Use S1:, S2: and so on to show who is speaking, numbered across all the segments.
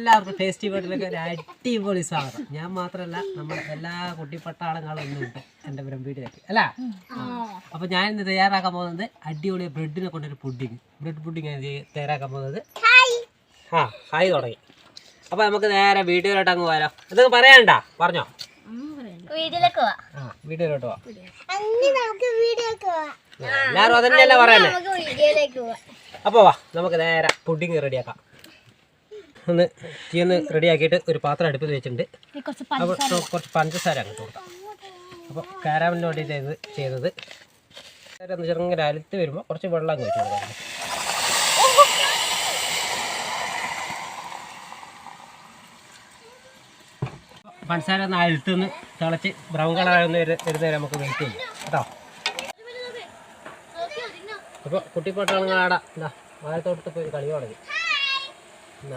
S1: എല്ലാവർക്കും ടേസ്റ്റി വീട്ടിലേക്ക് ഒരു അടിപൊളി സാധനം. ഞാൻ മാത്രമല്ല നമ്മുടെ എല്ലാ കുട്ടിപ്പട്ടാളങ്ങളും ഉണ്ട് എന്റെ പുരം വീട്ടിലേക്ക് അല്ല? അപ്പൊ ഞാൻ ഇന്ന് തയ്യാറാക്കാൻ പോകുന്നത് അടിപൊളി ബ്രെഡിനെ കൊണ്ടൊരു പുഡിങ്. ബ്രെഡ് പുഡിങ് തയ്യാറാക്കാൻ പോകുന്നത്. ആ ഹായ് തുടങ്ങി. അപ്പൊ നമുക്ക് നേരെ വീഡിയോയിലോട്ട് അങ്ങ് പോരാം ഇതൊക്കെ പറയണ്ട പറഞ്ഞോ.
S2: വീട്ടിലേക്ക് പോവാ.
S1: ആ വീഡിയോയിലോട്ട് പോവാം. എല്ലാവരും അതന്നെയല്ലേ
S2: പറയാനേ വീഡിയോയിലേക്ക്
S1: അപ്പോൾ വാ നമുക്ക് നേരെ പുഡിങ് റെഡിയാക്കാം. ഒന്ന് തീ ഒന്ന് റെഡിയാക്കിയിട്ട് ഒരു പാത്രം അടുപ്പിൽ വെച്ചിട്ടുണ്ട്.
S2: കുറച്ച്
S1: അപ്പോൾ കുറച്ച് പഞ്ചസാര അങ്ങോട്ട് കൊടുക്കാം. അപ്പോൾ കാരാമലിന് വേണ്ടി ചെയ്ത് ചെയ്തത്. എന്ന് ചെറുങ്ങനെ അലുത്ത് വരുമ്പോൾ കുറച്ച് വെള്ളം അങ്ങ് വെച്ച് കൊടുക്കാം. പഞ്ചസാര ഒന്ന് അഴുത്തൊന്ന് തിളച്ച് ബ്രൗൺ കളറാകുന്ന വരുന്നവരെ നമുക്ക് വെയിറ്റ് ചെയ്യാം. കേട്ടോ? അപ്പോൾ കുട്ടിപ്പൊട്ടാളാടാ എന്താ വാഴത്തോട്ടത്ത് പോയി കളി തുടങ്ങി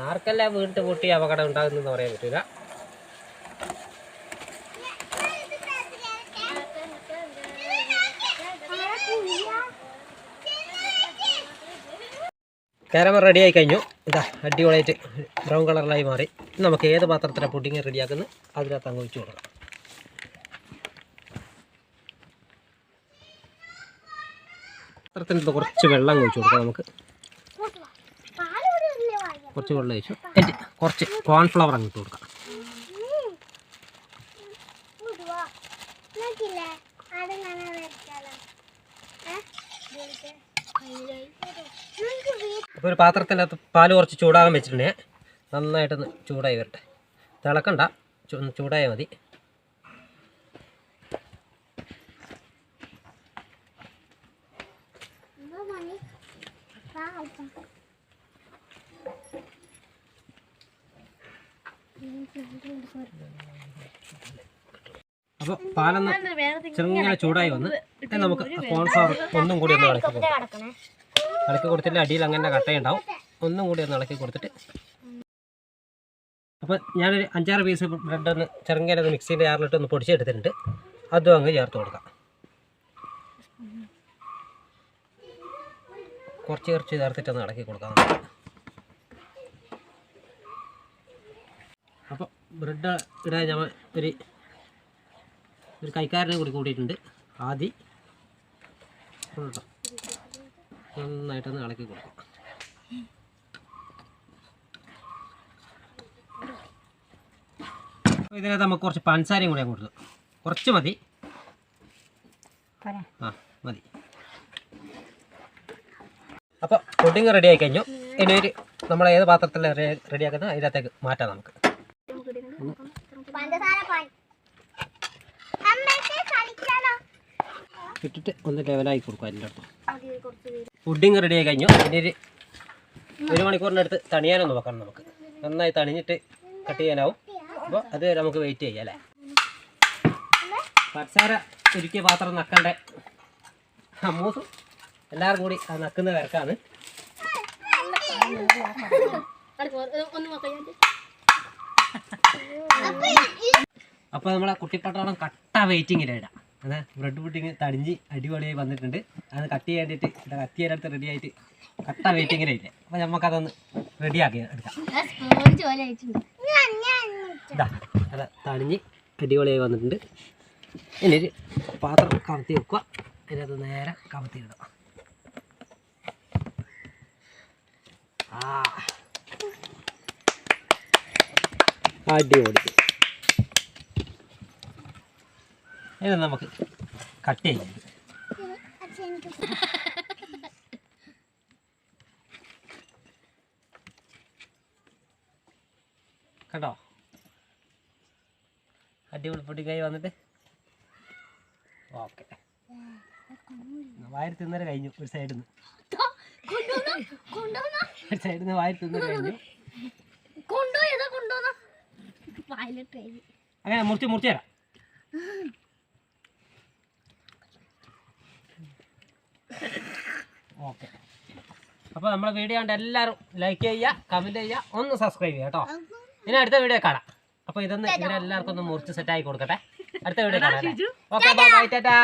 S1: ആർക്കല്ല വീട്ടിൽ പൊട്ടി അപകടം ഉണ്ടാകുന്നെന്ന് പറയാൻ പറ്റില്ല കാരമ റെഡി ആയി കഴിഞ്ഞു. ഇതാ അടിപൊളിയായിട്ട് ബ്രൗൺ കളറിലായി മാറി. നമുക്ക് ഏത് പാത്രത്തിലാണ് പുഡിങ് റെഡിയാക്കുന്നത് അതിനകത്ത് അങ്ങ് ഒഴിച്ചു കൊടുക്കാം പാത്രത്തിനകത്ത് കുറച്ച് വെള്ളം അങ്ങ് ഒഴിച്ചു കൊടുക്കാം നമുക്ക്. കുറച്ച് വെള്ളം എന്നിട്ട് കുറച്ച് കോൺഫ്ലവർ അങ്ങ് ഇട്ട് കൊടുക്കാം. അപ്പോൾ ഒരു പാത്രത്തിനകത്ത് പാൽ കുറച്ച് ചൂടാകാൻ വെച്ചിട്ടുണ്ടെങ്കിൽ നന്നായിട്ടൊന്ന് ചൂടായി വരട്ടെ. തിളക്കണ്ട. ചൂടായ മതി Thank മതി. അപ്പോൾ പാലൊന്ന് ചെറുങ്ങനെ ചൂടായി വന്ന് നമുക്ക് കോൺഫ്ലവർ ഒന്നും കൂടി ഒന്ന് ഇളക്കി കൊടുക്കാം. ഇളക്കി കൊടുത്തിട്ട് അടിയിൽ അങ്ങനെ കട്ടയുണ്ടാവും. ഒന്നും കൂടി ഒന്ന് ഇളക്കി കൊടുത്തിട്ട് അപ്പോൾ ഞാനൊരു അഞ്ചാറ് പീസ് ബ്രെഡ് ഒന്ന് ചെറുങ്ങനെ ഒന്ന് മിക്സിന്റെ ജാറിലിട്ട് ഒന്ന് പൊടിച്ചെടുത്തിട്ടുണ്ട്. അതും അങ്ങ് ചേർത്ത് കൊടുക്കാം. കുറച്ച് കുറച്ച് ചേർത്തിട്ട് ഒന്ന് ഇളക്കി കൊടുക്കാം. നമുക്ക്. അപ്പോൾ ബ്രെഡ് ഇടാൻ ഞാൻ ഒരു ഒരു കൈക്കാരനെ കൂടി കൂട്ടിയിട്ടുണ്ട്. ആദി. കേട്ടോ നന്നായിട്ടൊന്ന് ഇളക്കി കൊടുക്കും. അപ്പോൾ ഇതിനകത്ത് നമുക്ക് കുറച്ച് പഞ്ചസാരയും കൂടി കൊടുത്തു. കുറച്ച് മതി. ആ മതി. അപ്പോൾ പുഡിങ് റെഡി ആയി കഴിഞ്ഞു. ഇനി ഒരു നമ്മൾ ഏത് പാത്രത്തിൽ റെഡിയാക്കുന്നത് അതിനകത്തേക്ക് മാറ്റാം നമുക്ക്. ഇട്ടിട്ട് ഒന്ന് ലെവലായി കൊടുക്കും അതിന്റെ അടുത്ത്. ഫുഡിങ് റെഡി ആയി കഴിഞ്ഞു. ഇനി ഒരു ഒരു മണിക്കൂറിന്റെ അടുത്ത് തണിയാനൊന്ന് വെക്കണം നമുക്ക്. നന്നായി തണിഞ്ഞിട്ട് കട്ട് ചെയ്യാനാവും. അപ്പോൾ അത് നമുക്ക് വെയിറ്റ് ചെയ്യാം അല്ലേ? പച്ചാര ഉരുക്കിയ പാത്രം നക്കണ്ടേ? അമ്മൂസും എല്ലാവരും കൂടി അത് നക്കുന്ന തിരക്കാണ്. അപ്പോൾ നമ്മളെ കുട്ടിപ്പട്ടാളം കട്ട വെയിറ്റിങ്ങിലാണ് ഇടാം. അതെ ബ്രെഡ് പുഡിങ് തടിഞ്ഞ് അടിപൊളിയായി വന്നിട്ടുണ്ട്. അത് കട്ട് ചെയ്യാണ്ടിട്ട് വേണ്ടിയിട്ട് കത്തി ചെയ്യാനടുത്ത് റെഡി ആയിട്ട് കട്ട വെയിറ്റിങ്ങിലില്ലേ അപ്പോൾ നമുക്കതൊന്ന് റെഡിയാക്കി എടുക്കാം.
S2: തടിഞ്ഞ്
S1: ഇതാ അതെ അടിപൊളിയായി വന്നിട്ടുണ്ട്. ഇനി ഒരു പാത്രം കമത്തി വെക്കുക. അതിനകത്ത് നേരെ കമത്തി ഇടുക ആ. അടിപൊളി. ഇത് നമുക്ക് കട്ട് ചെയ്യാം. കണ്ടോ അടിപൊളി പൊടിക്കായി വന്നിട്ട്. ഓക്കെ. വായിൽ തിന്നര കഴിഞ്ഞു. ഒരു സൈഡിൽ നിന്ന് ഒരു സൈഡിൽ നിന്ന് വായിൽ തിന്നര കഴിഞ്ഞു. അങ്ങനെ മുറിച്ച് മുറിച്ച് തരാം ഓക്കെ അപ്പോൾ നമ്മളെ വീഡിയോ കണ്ട് എല്ലാവരും ലൈക്ക് ചെയ്യുക കമന്റ് ചെയ്യുക ഒന്ന് സബ്സ്ക്രൈബ് ചെയ്യുക കേട്ടോ. ഇനി അടുത്ത വീഡിയോ കാണാം. അപ്പോൾ ഇതൊന്ന് ഇവരെല്ലാവർക്കും ഒന്ന് മുറിച്ച് ആയി കൊടുക്കട്ടെ. അടുത്ത വീഡിയോ കാണാം ഓക്കെ ബൈ ടാറ്റാ.